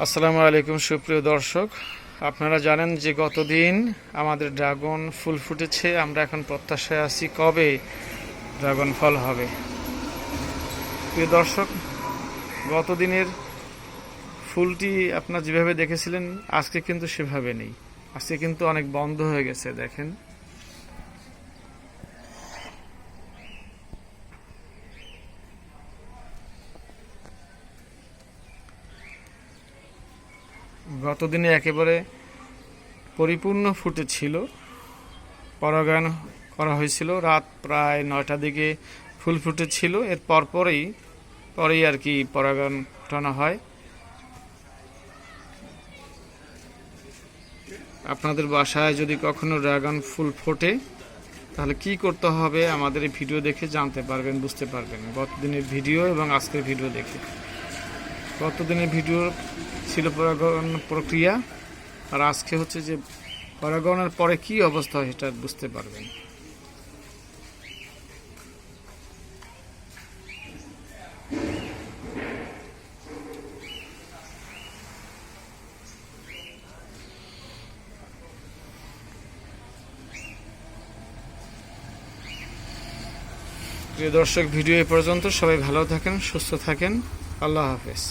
আসসালামু আলাইকুম, সুপ্রিয় দর্শক। আপনারা জানেন যে গতদিন আমাদের ড্রাগন ফুল ফুটেছে। আমরা এখন প্রত্যাশায় আছি কবে ড্রাগন ফল হবে। প্রিয় দর্শক, গতদিনের ফুলটি আপনারা যেভাবে দেখেছিলেন, আজকে কিন্তু সেভাবে নেই। আজকে কিন্তু অনেক বন্ধ হয়ে গেছে, দেখেন। গতদিনে একেবারে পরিপূর্ণ ফুটেছিল পরাগায়ন করা হয়েছিল। রাত প্রায় নয়টা দিকে ফুল ফুটেছিল এর পরপরেই পরেই আর কি পরাগায়ন ঘটানো হয়। আপনাদের বাসায় যদি কখনো ড্রাগন ফুল ফোটে, তাহলে কি করতে হবে আমাদের এই ভিডিও দেখে জানতে পারবেন, বুঝতে পারবেন। গতদিনের ভিডিও এবং আজকের ভিডিও দেখে। গতদিনের ভিডিও ছিল পরাগণ প্রক্রিয়া, আর আজকে হচ্ছে যে পরাগণের পরে কি অবস্থা হয় সেটা বুঝতে পারবেন। প্রিয় দর্শক, ভিডিও এ পর্যন্ত সবাই ভালো থাকেন, সুস্থ থাকেন। আল্লাহ হাফেজ।